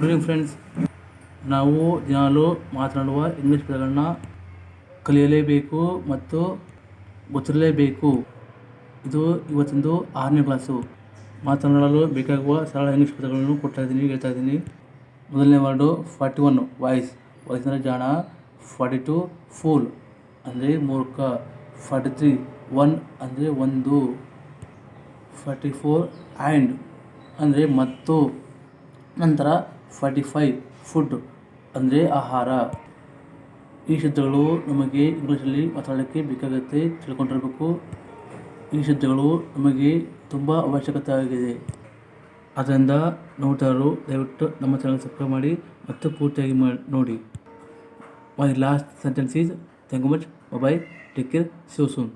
Good friends ನಾವು ದಿನಾಲೂ ಮಾತನಾಡುವ ಇಂಗ್ಲೀಷ್ ಪದಗಳನ್ನ ಕಲಿಯಲೇಬೇಕು ಮತ್ತು ಗೊತ್ತಿರಲೇಬೇಕು. ಇದು ಇವತ್ತೊಂದು ಆರನೇ ಕ್ಲಾಸು ಮಾತನಾಡಲು ಬೇಕಾಗುವ ಸರಳ ಇಂಗ್ಲೀಷ್ ಪದಗಳನ್ನು ಕೊಡ್ತಾ ಇದ್ದೀನಿ, ಹೇಳ್ತಾ ಇದ್ದೀನಿ. ಮೊದಲನೇ word forty one wise wise ಜಾಣ ಫಾರ್ಟಿ ಟು ಫೂಲ್ ಅಂದರೆ ಮೂರ್ಖ. ಫಾರ್ಟಿ ತ್ರೀ ಒನ್ ಅಂದರೆ ಒಂದು. ಫಾರ್ಟಿ ಫೋರ್ ಆ್ಯಂಡ್ ಅಂದರೆ ಮತ್ತು. ನಂತರ ಫಾರ್ಟಿ ಫುಡ್ ಅಂದರೆ ಆಹಾರ. ಈ ಶಬ್ದಗಳು ನಮಗೆ ಇಂಗ್ಲೀಷಲ್ಲಿ ಮಾತಾಡೋಕ್ಕೆ ಬೇಕಾಗುತ್ತೆ ತಿಳ್ಕೊಂಡಿರಬೇಕು. ಈ ಶಬ್ದಗಳು ನಮಗೆ ತುಂಬ ಅವಶ್ಯಕತೆ ಆಗಿದೆ. ಆದ್ದರಿಂದ ನೋಡ್ತಾರು ದಯವಿಟ್ಟು ನಮ್ಮ ಚಾನಲ್ ಸಬ್ಸ್ಕ್ರೈಬ್ ಮಾಡಿ ಮತ್ತು ಪೂರ್ತಿಯಾಗಿ ನೋಡಿ. My last sentence is thank you much mobile take care see you soon